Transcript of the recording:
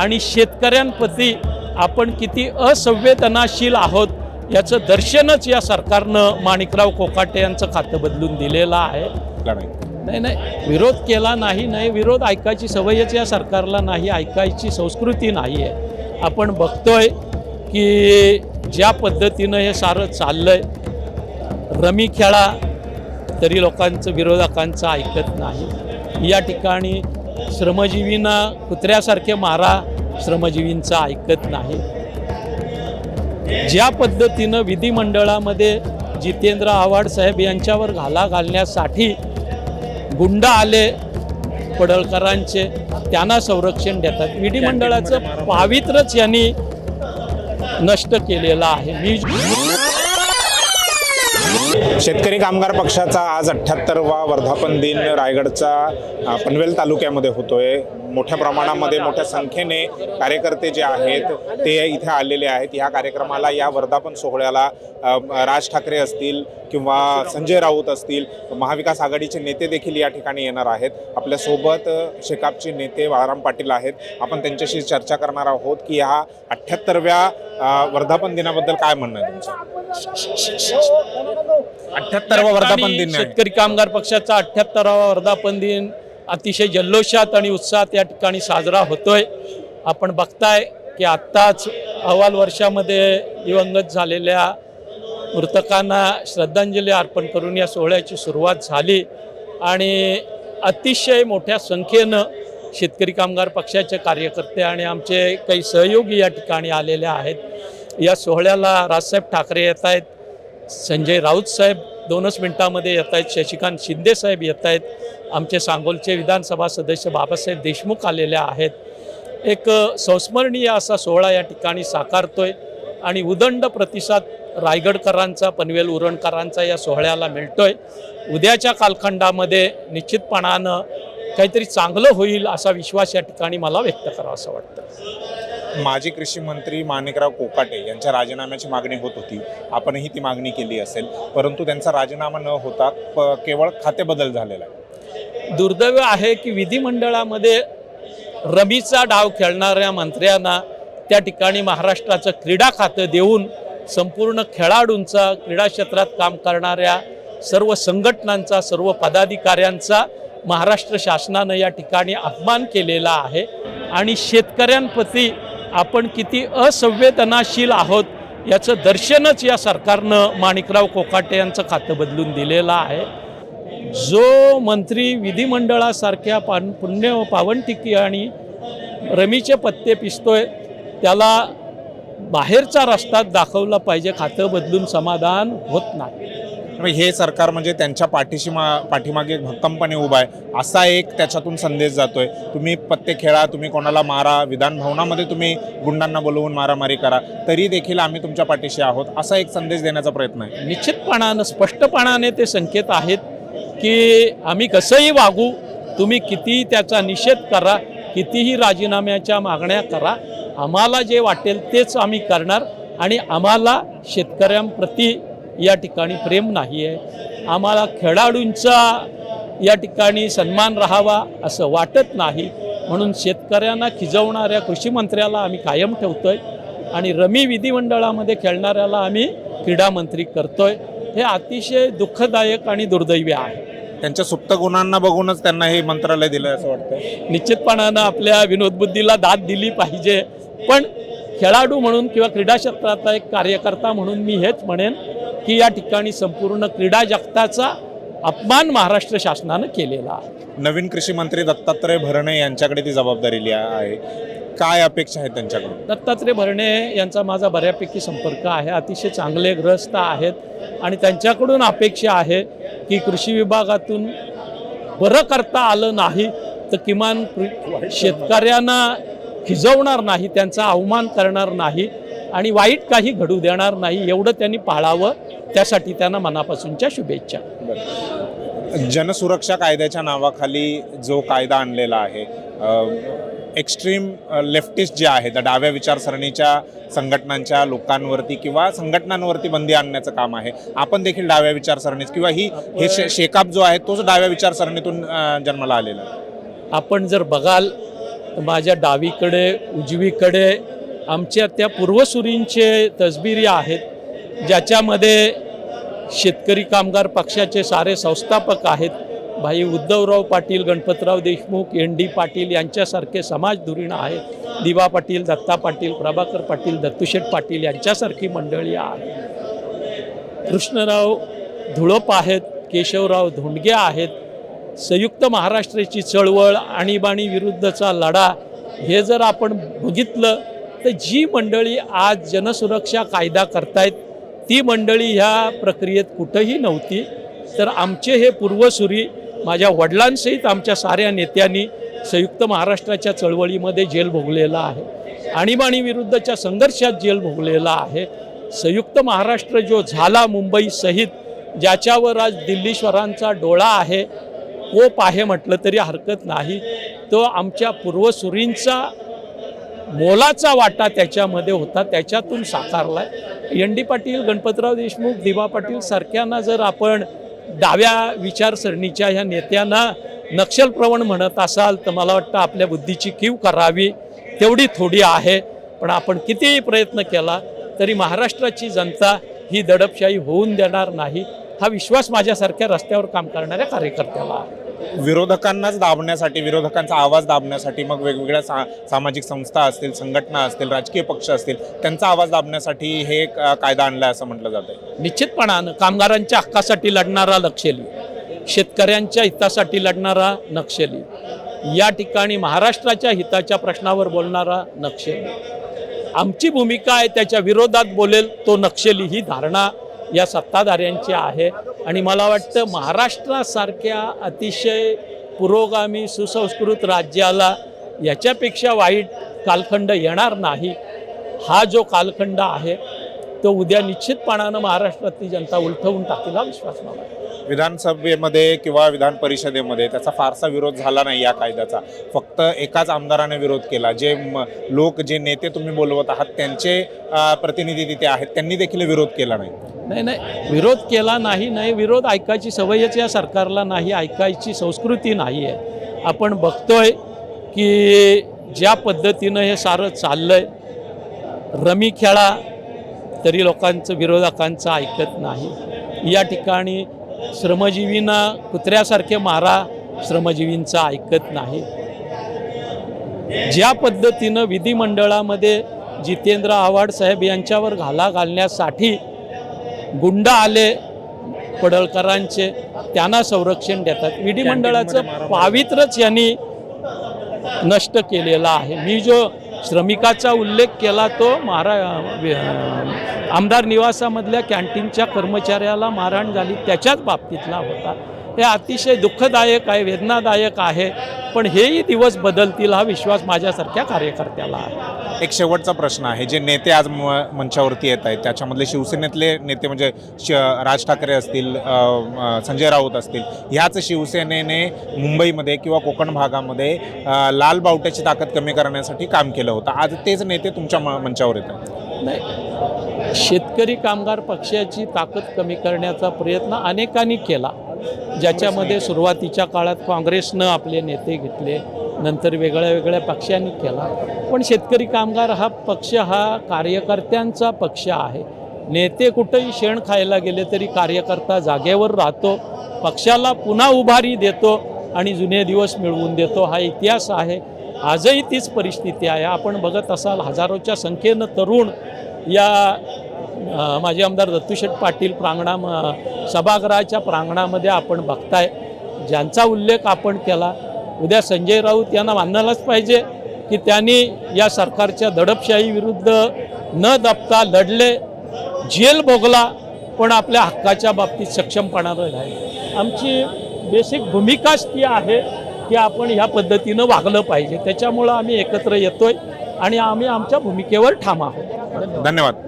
आणि शेतकऱ्यांप्रती आपण किती असंवेदनाशील आहोत याचं दर्शनच या सरकारनं माणिकराव कोकाटे यांचं खातं बदलून दिलेलं आहे. नाही नाही. विरोध केला नाही नाही. विरोध ऐकायची सवयच या सरकारला नाही ऐकायची संस्कृती नाही आहे आपण बघतोय की ज्या पद्धतीनं हे सारं चाललंय रमी खेळा तरी लोकांचं विरोधकांचं ऐकत नाही. या ठिकाणी श्रमजीवींना कुत्र्यासारखे मारा श्रमजीवींचं ऐकत नाही. ज्या पद्धतीनं विधिमंडळामध्ये जितेंद्र आव्हाड साहेब यांच्यावर घाला घालण्यासाठी गुंड आले पडळकरांचे त्यांना संरक्षण देतात. विधिमंडळाचं पावित्रच यांनी नष्ट केलेलं आहे. मी शेतकरी कामगार पक्षाचा आज अठ्ठ्याहत्तरवा वर्धापन दिन रायगडचा पनवेल तालुक्यामध्ये होतोय मोठ्या प्रमाणामध्ये मोठ्या संख्येने कार्यकर्ते जे आहेत ते इथे आलेले आहेत ह्या कार्यक्रमाला या वर्धापन सोहळ्याला राज ठाकरे असतील किंवा संजय राऊत असतील महाविकास आघाडीचे नेते देखील या ठिकाणी येणार आहेत आपल्यासोबत शेकापचे नेते बाळाराम पाटील आहेत आपण त्यांच्याशी चर्चा करणार आहोत की ह्या अठ्ठ्याहत्तरव्या वर्धापन दिनाबद्दल काय म्हणणं आहे तुमचं अठ्याहत्तरावा वर्धापन दिन शेतकरी कामगार पक्षाचा अठ्याहत्तरावा वर्धापन दिन अतिशय जल्लोषात आणि उत्साहात या ठिकाणी साजरा होतोय. आपण बघताय की आत्ताच अहवाल वर्षामध्ये दिवंगत झालेल्या मृतकांना श्रद्धांजली अर्पण करून या सोहळ्याची सुरुवात झाली आणि अतिशय मोठ्या संख्येनं शेतकरी कामगार पक्षाचे कार्यकर्ते आणि आमचे काही सहयोगी या ठिकाणी आलेले आहेत. या सोहळ्याला राजसाहेब ठाकरे येत आहेत. संजय राऊत साहेब दोनच मिनटामध्ये येत आहेत. शशिकांत शिंदे साहेब येत आहेत. आमचे सांगोलचे विधानसभा सदस्य बाबासाहेब देशमुख आलेले आहेत. एक संस्मरणीय असा सोहळा या ठिकाणी साकारतोय आणि उदंड प्रतिसाद रायगडकरांचा पनवेल उरणकरांचा या सोहळ्याला मिळतोय. उद्याच्या कालखंडामध्ये निश्चितपणानं काहीतरी चांगलं होईल असा विश्वास या ठिकाणी मला व्यक्त करावा असं वाटतं. माजी कृषी मंत्री माणिकराव कोकाटे यांच्या राजीनाम्याची मागणी होत होती. आपणही ती मागणी केली असेल. परंतु त्यांचा राजीनामा न होता प- केवळ खाते बदल झालेला आहे. दुर्दैव आहे की विधिमंडळामध्ये रमीचा डाव खेळणाऱ्या मंत्र्यांना त्या ठिकाणी महाराष्ट्राचं क्रीडा खातं देऊन संपूर्ण खेळाडूंचा क्रीडा क्षेत्रात काम करणाऱ्या सर्व संघटनांचा सर्व पदाधिकाऱ्यांचा महाराष्ट्र शासनानं या ठिकाणी अपमान केलेला आहे. आणि शेतकऱ्यांप्रती आपण किती असंवेदनाशील आहोत याचं दर्शनच या सरकारनं माणिकराव कोकाटे यांचं खातं बदलून दिलेलं आहे. जो मंत्री विधिमंडळासारख्या पान पुण्य पावनटिकी आणि रमीचे पत्ते पिसतोय त्याला बाहेरचा रस्ता दाखवला पाहिजे खातं बदलून समाधान होत नाही. हे सरकार म्हणजे त्यांच्या पाठीशी मा पाठीमागे भक्कमपणे उभा आहे. असा एक त्याच्यातून संदेश जातोय. तुम्ही पत्ते खेळा तुम्ही कोणाला मारा विधान भवनामध्ये तुम्ही गुंडांना बोलवून मारामारी करा. तरी देखील आम्ही तुमच्या पाठीशी आहोत असा एक संदेश देण्याचा प्रयत्न आहे. निश्चितपणानं स्पष्टपणाने ते संकेत आहेत की आम्ही कसंही वागू तुम्ही कितीही त्याचा निषेध करा कितीही राजीनाम्याच्या मागण्या करा आम्हाला जे वाटेल तेच आम्ही करणार आणि आम्हाला शेतकऱ्यांप्रती या ठिकाणी प्रेम नाही आहे आम्हाला खेळाडूंचा या ठिकाणी सन्मान राहावा असं वाटत नाही. म्हणून शेतकऱ्यांना खिजवणाऱ्या कृषी मंत्र्याला आम्ही कायम ठेवतोय आणि रमी विधिमंडळामध्ये खेळणाऱ्याला आम्ही क्रीडा मंत्री करतोय. हे अतिशय दुःखदायक आणि दुर्दैवी आहे. त्यांच्या सुप्त गुणांना बघूनच त्यांना हे मंत्रालय दिलं असं वाटतं निश्चितपणानं आपल्या विनोदबुद्धीला दाद दिली पाहिजे. पण खेळाडू म्हणून किंवा क्रीडा क्षेत्रातला एक कार्यकर्ता म्हणून मी हेच म्हणेन की या ठिकाणी संपूर्ण क्रीडा जगताचा अपमान महाराष्ट्र शासनानं केलेला आहे. नवीन कृषी मंत्री दत्तात्रय भरणे यांच्याकडे ती जबाबदारी लिहा आहे. काय अपेक्षा आहेत त्यांच्याकडून? दत्तात्रय भरणे यांचा माझा बऱ्यापैकी संपर्क आहे. अतिशय चांगले ग्रस्त आहेत आणि त्यांच्याकडून अपेक्षा आहे की कृषी विभागातून बरं करता आलं नाही तर किमान शेतकऱ्यांना खिजवणार नाही त्यांचा अवमान करणार नाही. आणि वाईट काही घडू देणार नाही एवढं त्यांनी पाळावं. त्यासाठी त्यांना मनापासूनच्या शुभेच्छा. जनसुरक्षा कायद्याच्या नावाखाली जो कायदा आणलेला आहे एक्स्ट्रीम लेफ्टिस्ट जे आहेत डाव्या विचारसरणीच्या संघटनांच्या लोकांवरती किंवा संघटनांवरती बंदी आणण्याचं काम आहे. आपण देखील डाव्या विचारसरणीच किंवा ही हे शे शेकाप जो आहे तोच डाव्या विचारसरणीतून जन्माला आलेला आपण जर बघाल माझ्या डावीकडे उजवीकडे आमच्या त्या पूर्वसुरींचे तसबिरी आहेत ज्याच्यामध्ये शेतकरी कामगार पक्षाचे सारे संस्थापक आहेत. भाई उद्धवराव पाटील गणपतराव देशमुख एन डी पाटील यांच्यासारखे समाज धुरीण आहेत. दिवा पाटील दत्ता पाटील प्रभाकर पाटील दत्तुशेठ पाटील यांच्यासारखी मंडळी आहेत. कृष्णराव धुळप आहेत केशवराव धोंडगे आहेत. संयुक्त महाराष्ट्राची चळवळ आणीबाणी विरुद्धचा लढा हे जर आपण बघितलं तर जी मंडळी आज जनसुरक्षा कायदा करतायत ती मंडळी ह्या प्रक्रियेत कुठंही नव्हती. तर आमचे हे पूर्वसुरी माझ्या वडिलांसहित आमच्या साऱ्या नेत्यांनी संयुक्त महाराष्ट्राच्या चळवळीमध्ये जेल भोगलेला आहे. आणीबाणी विरुद्धच्या संघर्षात जेल भोगलेला आहे. संयुक्त महाराष्ट्र जो झाला मुंबईसहित ज्याच्यावर आज दिल्लीश्वरांचा डोळा आहे कोप आहे म्हटलं तरी हरकत नाही. तो आमच्या पूर्वसुरींचा मोलाचा वाटा त्याच्यामध्ये होता त्याच्यातून साकारला एन डी पाटील गणपतराव देशमुख दिवा पाटील सारख्यांना जर आपण डाव्या विचारसरणीच्या ह्या नेत्यांना नक्षलप्रवण म्हणत असाल तर मला वाटतं आपल्या बुद्धीची कीव करावी तेवढी थोडी आहे. पण आपण कितीही प्रयत्न केला तरी महाराष्ट्राची जनता ही दडपशाही होऊन देणार नाही. हा विश्वास माझ्यासारख्या रस्त्यावर काम करणाऱ्या कार्यकर्त्याला आहे. विरोधकांनाच दाबण्यासाठी विरोधकांचा आवाज दाबण्यासाठी मग वेगवेगळ्या सा सामाजिक संस्था असतील संघटना असतील राजकीय पक्ष असतील त्यांचा आवाज दाबण्यासाठी हे एक, कायदा आणलाय असं म्हटलं जात आहे निश्चितपणानं कामगारांच्या हक्कासाठी लढणारा नक्षली शेतकऱ्यांच्या हितासाठी लढणारा नक्षली या ठिकाणी महाराष्ट्राच्या हिताच्या प्रश्नावर बोलणारा नक्षली. आमची भूमिका आहे त्याच्या विरोधात बोलेल तो नक्षली ही धारणा या सत्ताधाऱ्यांची आहे. आणि मला वाटतं महाराष्ट्रासारख्या अतिशय पुरोगामी सुसंस्कृत राज्याला याच्यापेक्षा वाईट कालखंड येणार नाही. हा जो कालखंड आहे तो उद्या निश्चितपणानं महाराष्ट्रातली जनता उलटवून टाकेल हा विश्वास मला विधानसभेमध्ये किंवा विधान परिषदेमध्ये त्याचा फारसा विरोध झाला नाही या कायद्याचा. फक्त एकाच आमदाराने विरोध केला. जे म- लोक जे नेते तुम्ही बोलवत आहात त्यांचे प्रतिनिधी तिथे आहेत त्यांनी देखील विरोध केला नाही. नाही नाही. विरोध केला नाही नाही. विरोध ऐकायची सवयच या सरकारला नाही ऐकायची संस्कृती नाही आहे. आपण बघतोय की ज्या पद्धतीनं हे सारं चाललं आहे रमी खेळा तरी लोकांचं विरोधकांचं ऐकत नाही. या ठिकाणी श्रमजीवींना कुत्र्यासारखे मारा श्रमजीवींचं ऐकत नाही. ज्या पद्धतीनं विधिमंडळामध्ये जितेंद्र आव्हाड साहेब यांच्यावर घाला घालण्यासाठी गुंड आले पडळकरांचे त्यांना संरक्षण देतात. विधिमंडळाचं पावित्रच यांनी नष्ट केलेला आहे. मी जो श्रमिकाचा उल्लेख केला तो महारा आमदार निवासामधल्या कॅन्टीनच्या कर्मचाऱ्याला मारहाण झाली त्याच्याच बाबतीतला होता. हे अतिशय दुःखदायक आहे वेदनादायक आहे पण हेही दिवस बदलतील हा विश्वास माझ्यासारख्या कार्यकर्त्याला आहे. एक शेवटचा प्रश्न आहे जे नेते आज म- मंचावरती येत आहेत त्याच्यामधले शिवसेनेतले नेते म्हणजे श राज ठाकरे असतील संजय राऊत असतील ह्याच शिवसेनेने मुंबईमध्ये किंवा कोकण भागामध्ये लाल बावट्याची ताकद कमी करण्यासाठी काम केलं होतं. आज तेच नेते तुमच्या म- मंचावर येत आहेत. नाही शेतकरी कामगार पक्षाची ताकद कमी करण्याचा प्रयत्न अनेकांनी केला. ज्याच्यामध्ये सुरुवातीच्या काळात काँग्रेसनं आपले नेते घेतले नंतर वेगळ्या वेगळ्या पक्षांनी केला. पण शेतकरी कामगार हा पक्ष हा कार्यकर्त्यांचा पक्ष आहे. नेते कुठंही शेण खायला गेले तरी कार्यकर्ता जागेवर राहतो पक्षाला पुन्हा उभारी देतो आणि जुने दिवस मिळवून देतो. हा इतिहास आहे. आजही तीच परिस्थिती आहे. आपण बघत असाल हजारोच्या संख्येनं तरुण या माझे माजी आमदार दत्तूशेठ पाटील प्रांगणा सभागृहाच्या प्रांगणामध्ये आपण बघताय. ज्यांचा उल्लेख आपण केला उद्या संजय राऊत यांना मानायलाच पाहिजे की त्यांनी या सरकारच्या दडपशाही विरुद्ध न दबता लढले जेल भोगला पण आपल्या हक्काच्या बाबतीत सक्षमपणानं राहील आमची बेसिक भूमिकाच ती आहे की आपण ह्या पद्धतीनं वागलं पाहिजे. त्याच्यामुळं आम्ही एकत्र येतोय आणि आम्ही आमच्या भूमिकेवर ठाम आहोत. धन्यवाद.